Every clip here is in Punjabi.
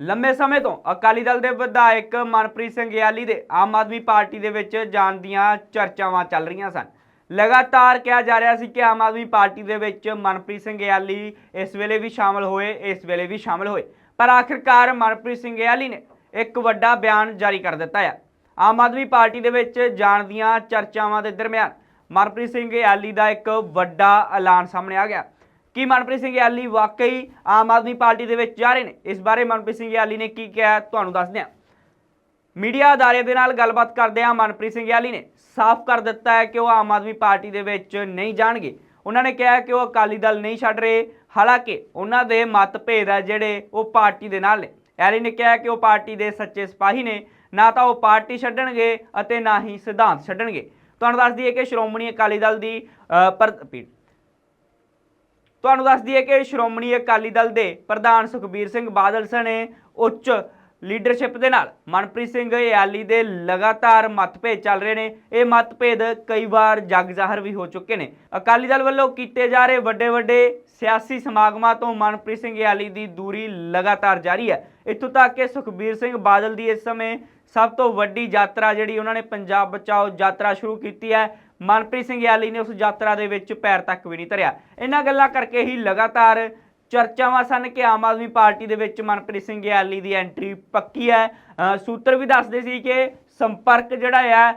ਲੰਮੇ ਸਮੇਂ ਤੋਂ ਅਕਾਲੀ ਦਲ ਦੇ ਵਿਧਾਇਕ ਮਨਪ੍ਰੀਤ ਸਿੰਘ ਗਿਆਲੀ ਦੇ ਆਮ ਆਦਮੀ ਪਾਰਟੀ ਦੇ ਵਿੱਚ ਜਾਣ ਦੀਆਂ ਚਰਚਾਵਾਂ ਚੱਲ ਰਹੀਆਂ ਸਨ। ਲਗਾਤਾਰ ਕਿਹਾ ਜਾ ਰਿਹਾ ਸੀ ਕਿ ਆਮ ਆਦਮੀ ਪਾਰਟੀ ਦੇ ਵਿੱਚ ਮਨਪ੍ਰੀਤ ਸਿੰਘ ਗਿਆਲੀ ਇਸ ਵੇਲੇ ਵੀ ਸ਼ਾਮਲ ਹੋਏ, ਇਸ ਵੇਲੇ ਵੀ ਸ਼ਾਮਲ ਹੋਏ। ਪਰ ਆਖਿਰਕਾਰ ਮਨਪ੍ਰੀਤ ਸਿੰਘ ਗਿਆਲੀ ਨੇ ਇੱਕ ਵੱਡਾ ਬਿਆਨ ਜਾਰੀ ਕਰ ਦਿੱਤਾ ਹੈ ਆਮ ਆਦਮੀ ਪਾਰਟੀ ਦੇ ਵਿੱਚ ਜਾਣ ਦੀਆਂ ਚਰਚਾਵਾਂ ਦੇ ਦਰਮਿਆਨ ਮਨਪ੍ਰੀਤ ਸਿੰਘ ਗਿਆਲੀ ਦਾ ਇੱਕ ਵੱਡਾ ਐਲਾਨ ਸਾਹਮਣੇ ਆ ਗਿਆ। ਕੀ ਮਨਪ੍ਰੀਤ ਸਿੰਘ ਗਿਆਲੀ ਵਾਕਈ ਆਮ ਆਦਮੀ ਪਾਰਟੀ ਦੇ ਵਿੱਚ ਜਾ ਰਹੇ ਨੇ? ਇਸ ਬਾਰੇ ਮਨਪ੍ਰੀਤ ਸਿੰਘ ਗਿਆਲੀ ਨੇ ਕੀ ਕਿਹਾ ਤੁਹਾਨੂੰ ਦੱਸਦੇ ਹਾਂ ਮੀਡੀਆ ਅਦਾਰੇ ਦੇ ਨਾਲ ਗੱਲਬਾਤ ਕਰਦੇ ਆ ਮਨਪ੍ਰੀਤ ਸਿੰਘ ਗਿਆਲੀ ਨੇ ਸਾਫ਼ ਕਰ ਦਿੱਤਾ ਹੈ ਕਿ ਉਹ ਆਮ ਆਦਮੀ ਪਾਰਟੀ ਦੇ ਵਿੱਚ ਨਹੀਂ ਜਾਣਗੇ। ਉਹਨਾਂ ਨੇ ਕਿਹਾ ਕਿ ਉਹ ਅਕਾਲੀ ਦਲ ਨਹੀਂ ਛੱਡ ਰਹੇ। ਹਾਲਾਂਕਿ ਉਹਨਾਂ ਦੇ ਮਤਭੇਦ ਆ ਜਿਹੜੇ ਉਹ ਪਾਰਟੀ ਦੇ ਨਾਲ ਨੇ। ਐਲੀ ਨੇ ਕਿਹਾ ਕਿ ਉਹ ਪਾਰਟੀ ਦੇ ਸੱਚੇ ਸਿਪਾਹੀ ਨੇ। ਨਾ ਤਾਂ ਉਹ ਪਾਰਟੀ ਛੱਡਣਗੇ ਅਤੇ ਨਾ ਹੀ ਸਿਧਾਂਤ ਛੱਡਣਗੇ। ਤੁਹਾਨੂੰ ਦੱਸ ਦਈਏ ਕਿ ਸ਼੍ਰੋਮਣੀ ਅਕਾਲੀ ਦਲ ਦੀ ਪਰ ਤੁਹਾਨੂੰ ਦੱਸ ਦਈਏ ਕਿ ਸ਼੍ਰੋਮਣੀ ਅਕਾਲੀ ਦਲ ਦੇ ਪ੍ਰਧਾਨ ਸੁਖਬੀਰ ਸਿੰਘ ਬਾਦਲ ਸਣੇ ਉੱਚ ਲੀਡਰਸ਼ਿਪ ਦੇ ਨਾਲ ਮਨਪ੍ਰੀਤ ਸਿੰਘ ਯਾਲੀ ਦੇ ਲਗਾਤਾਰ ਮਤਭੇਦ ਚੱਲ ਰਹੇ ਨੇ। ਇਹ ਮਤਭੇਦ ਕਈ ਵਾਰ ਜਗ ਜ਼ਾਹਰ ਵੀ ਹੋ ਚੁੱਕੇ ਨੇ। ਅਕਾਲੀ ਦਲ ਵੱਲੋਂ ਕੀਤੇ ਜਾ ਰਹੇ ਵੱਡੇ ਵੱਡੇ ਸਿਆਸੀ ਸਮਾਗਮਾਂ ਤੋਂ ਮਨਪ੍ਰੀਤ ਸਿੰਘ ਯਾਲੀ ਦੀ ਦੂਰੀ ਲਗਾਤਾਰ ਜਾਰੀ ਹੈ। ਇੱਥੋਂ ਤੱਕ ਕਿ ਸੁਖਬੀਰ ਸਿੰਘ ਬਾਦਲ ਦੀ ਇਸ ਸਮੇਂ ਸਭ ਤੋਂ ਵੱਡੀ ਯਾਤਰਾ ਜਿਹੜੀ ਉਹਨਾਂ ਨੇ ਪੰਜਾਬ ਬਚਾਓ ਯਾਤਰਾ ਸ਼ੁਰੂ ਕੀਤੀ ਹੈ ਮਨਪ੍ਰੀਤ ਸਿੰਘ ਯਾਲੀ ਨੇ ਉਸ ਯਾਤਰਾ ਦੇ ਵਿੱਚ ਪੈਰ ਤੱਕ ਵੀ ਨਹੀਂ ਧਰਿਆ। ਇਹਨਾਂ ਗੱਲਾਂ ਕਰਕੇ ਹੀ ਲਗਾਤਾਰ ਚਰਚਾਵਾਂ ਸਨ ਕਿ ਆਮ ਆਦਮੀ ਪਾਰਟੀ ਦੇ ਵਿੱਚ ਮਨਪ੍ਰੀਤ ਸਿੰਘ ਯਾਲੀ ਦੀ ਐਂਟਰੀ ਪੱਕੀ ਹੈ। ਸੂਤਰ ਵੀ ਦੱਸਦੇ ਸੀ ਕਿ ਸੰਪਰਕ ਜਿਹੜਾ ਹੈ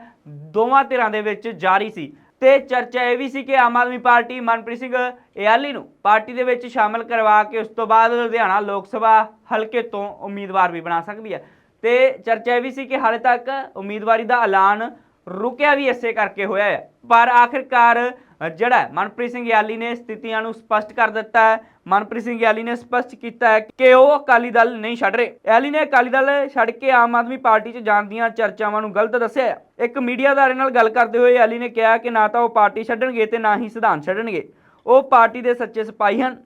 ਦੋਵਾਂ ਧਿਰਾਂ ਦੇ ਵਿੱਚ ਜਾਰੀ ਸੀ। ਤੇ ਚਰਚਾ ਇਹ ਵੀ ਸੀ ਕਿ ਆਮ ਆਦਮੀ ਪਾਰਟੀ ਮਨਪ੍ਰੀਤ ਸਿੰਘ ਯਾਲੀ ਨੂੰ ਪਾਰਟੀ ਦੇ ਵਿੱਚ ਸ਼ਾਮਲ ਕਰਵਾ ਕੇ ਉਸ ਤੋਂ ਬਾਅਦ ਲੁਧਿਆਣਾ ਲੋਕ ਸਭਾ ਹਲਕੇ ਤੋਂ ਉਮੀਦਵਾਰ ਵੀ ਬਣਾ ਸਕਦੀ ਹੈ। ਤੇ ਚਰਚਾ ਇਹ ਵੀ ਸੀ ਕਿ ਹਾਲੇ ਤੱਕ ਉਮੀਦਵਾਰੀ ਦਾ ਐਲਾਨ ਰੁਕਿਆ ਵੀ ਇਸੇ ਕਰਕੇ ਹੋਇਆ ਹੈ। ਪਰ ਆਖਿਰਕਾਰ, ਜਿਹੜਾ ਮਨਪ੍ਰੀਤ ਸਿੰਘ ਯਾਲੀ ਨੇ ਸਥਿਤੀਆਂ ਨੂੰ ਸਪਸ਼ਟ ਕਰ ਦਿੱਤਾ ਹੈ। ਮਨਪ੍ਰੀਤ ਸਿੰਘ ਯਾਲੀ ਨੇ ਸਪਸ਼ਟ ਕੀਤਾ ਹੈ ਕਿ ਉਹ ਅਕਾਲੀ ਦਲ ਨਹੀਂ ਛੱਡ ਰਹੇ। ਯਾਲੀ ਨੇ ਅਕਾਲੀ ਦਲ ਛੱਡ ਕੇ ਆਮ ਆਦਮੀ ਪਾਰਟੀ 'ਚ ਜਾਣ ਦੀਆਂ ਚਰਚਾਵਾਂ ਨੂੰ ਗਲਤ ਦੱਸਿਆ ਇੱਕ ਮੀਡੀਆ ਅਦਾਰੇ ਨਾਲ ਗੱਲ ਕਰਦੇ ਹੋਏ ਯਾਲੀ ਨੇ ਕਿਹਾ ਕਿ ਨਾ ਤਾਂ ਉਹ ਪਾਰਟੀ ਛੱਡਣਗੇ ਤੇ ਨਾ ਹੀ ਸਿਧਾਂਤ ਛੱਡਣਗੇ। ਉਹ ਪਾਰਟੀ ਦੇ ਸੱਚੇ ਸਿਪਾਹੀ ਹਨ।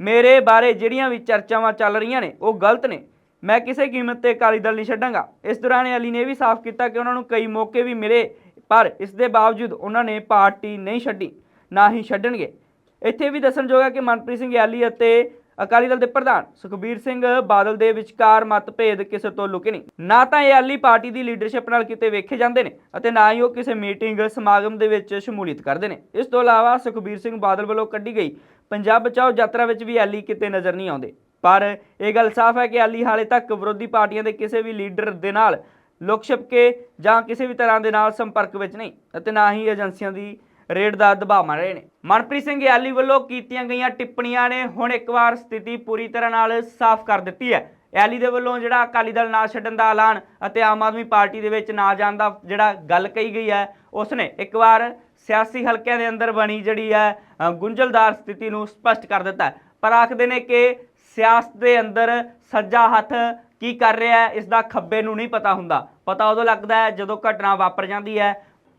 ਮੇਰੇ ਬਾਰੇ ਜਿਹੜੀਆਂ ਵੀ ਚਰਚਾਵਾਂ ਚੱਲ ਰਹੀਆਂ ਨੇ, ਉਹ ਗਲਤ ਨੇ। ਮੈਂ ਕਿਸੇ ਕੀਮਤ ਤੇ ਅਕਾਲੀ ਦਲ ਨਹੀਂ ਛੱਡਾਂਗਾ। ਇਸ ਦੌਰਾਨ ਅਲੀ ਨੇ ਵੀ ਸਾਫ਼ ਕੀਤਾ ਕਿ ਉਹਨਾਂ ਨੂੰ ਕਈ ਮੌਕੇ ਵੀ ਮਿਲੇ, ਪਰ ਇਸ ਦੇ ਬਾਵਜੂਦ ਉਹਨਾਂ ਨੇ ਪਾਰਟੀ ਨਹੀਂ ਛੱਡੀ, ਨਾ ਹੀ ਛੱਡਣਗੇ। ਇੱਥੇ ਵੀ ਦੱਸਣਯੋਗ ਹੈ ਕਿ ਮਨਪ੍ਰੀਤ ਸਿੰਘ ਯਾਲੀ ਅਤੇ ਅਕਾਲੀ ਦਲ ਦੇ ਪ੍ਰਧਾਨ ਸੁਖਬੀਰ ਸਿੰਘ ਬਾਦਲ ਦੇ ਵਿਚਕਾਰ ਮਤਭੇਦ ਕਿਸੇ ਤੋਂ ਲੁਕੇ ਨਹੀਂ। ਨਾ ਤਾਂ ਯਾਲੀ ਪਾਰਟੀ ਦੀ ਲੀਡਰਸ਼ਿਪ ਨਾਲ ਕਿਤੇ ਵੇਖੇ ਜਾਂਦੇ ਨੇ ਅਤੇ ਨਾ ਹੀ ਉਹ ਕਿਸੇ ਮੀਟਿੰਗ, ਸਮਾਗਮ ਦੇ ਵਿੱਚ ਸ਼ਮੂਲੀਅਤ ਕਰਦੇ ਨੇ। ਇਸ ਤੋਂ ਇਲਾਵਾ ਸੁਖਬੀਰ ਸਿੰਘ ਬਾਦਲ ਵੱਲੋਂ ਕੱਢੀ ਗਈ ਪੰਜਾਬ ਬਚਾਓ ਯਾਤਰਾ ਵਿੱਚ ਵੀ ਯਾਲੀ ਕਿਤੇ ਨਜ਼ਰ ਨਹੀਂ ਆਉਂਦੇ। ਪਰ ਇਹ ਗੱਲ ਸਾਫ਼ ਹੈ ਕਿ ਯਾਲੀ ਹਾਲੇ ਤੱਕ ਵਿਰੋਧੀ ਪਾਰਟੀਆਂ ਦੇ ਕਿਸੇ ਵੀ ਲੀਡਰ ਦੇ ਨਾਲ ਲੁਕ ਛਿਪਕੇ ਜਾਂ ਕਿਸੇ ਵੀ ਤਰ੍ਹਾਂ ਦੇ ਨਾਲ ਸੰਪਰਕ ਵਿੱਚ ਨਹੀਂ ਅਤੇ ਨਾ ਹੀ ਏਜੰਸੀਆਂ ਦੀ ਰੇਡ ਦਾ ਦਬਾਅ ਮਾਰ ਰਹੇ ਨੇ। ਮਨਪ੍ਰੀਤ ਸਿੰਘ ਯਾਲੀ ਵੱਲੋਂ ਕੀਤੀਆਂ ਗਈਆਂ ਟਿੱਪਣੀਆਂ ਨੇ ਹੁਣ ਇੱਕ ਵਾਰ ਸਥਿਤੀ ਪੂਰੀ ਤਰ੍ਹਾਂ ਨਾਲ ਸਾਫ਼ ਕਰ ਦਿੱਤੀ ਹੈ। ਯਾਲੀ ਦੇ ਵੱਲੋਂ ਜਿਹੜਾ ਅਕਾਲੀ ਦਲ ਨਾ ਛੱਡਣ ਦਾ ਐਲਾਨ ਅਤੇ ਆਮ ਆਦਮੀ ਪਾਰਟੀ ਦੇ ਵਿੱਚ ਨਾ ਜਾਣ ਦਾ ਜਿਹੜਾ ਗੱਲ ਕਹੀ ਗਈ ਹੈ, ਉਸਨੇ ਇੱਕ ਵਾਰ ਸਿਆਸੀ ਹਲਕਿਆਂ ਦੇ ਅੰਦਰ ਬਣੀ ਜਿਹੜੀ ਹੈ ਗੁੰਝਲਦਾਰ ਸਥਿਤੀ ਨੂੰ ਸਪਸ਼ਟ ਕਰ ਦਿੱਤਾ ਪਰ ਆਖਦੇ ਨੇ ਕਿ ਸਿਆਸਤ ਦੇ ਅੰਦਰ ਸੱਜਾ ਹੱਥ ਕੀ ਕਰ ਰਿਹਾ ਹੈ, ਇਸ ਦਾ ਖੱਬੇ ਨੂੰ ਨਹੀਂ ਪਤਾ ਹੁੰਦਾ। ਪਤਾ ਉਦੋਂ ਲੱਗਦਾ ਹੈ ਜਦੋਂ ਘਟਨਾ ਵਾਪਰ ਜਾਂਦੀ ਹੈ।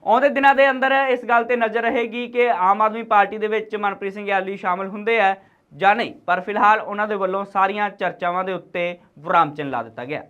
ਆਉਂਦੇ ਦਿਨਾਂ ਦੇ ਅੰਦਰ ਇਸ ਗੱਲ ਤੇ ਨਜ਼ਰ ਰਹੇਗੀ ਕਿ ਆਮ ਆਦਮੀ ਪਾਰਟੀ ਦੇ ਵਿੱਚ ਮਨਪ੍ਰੀਤ ਸਿੰਘ ਯਾਲੀ ਸ਼ਾਮਲ ਹੁੰਦੇ ਆ ਜਾਂ ਨਹੀਂ। ਪਰ ਫਿਲਹਾਲ ਉਹਨਾਂ ਦੇ ਵੱਲੋਂ ਸਾਰੀਆਂ ਚਰਚਾਵਾਂ ਦੇ ਉੱਤੇ ਵਿਰਾਮ ਚਿੰਨ੍ਹ ਲਾ ਦਿੱਤਾ ਗਿਆ।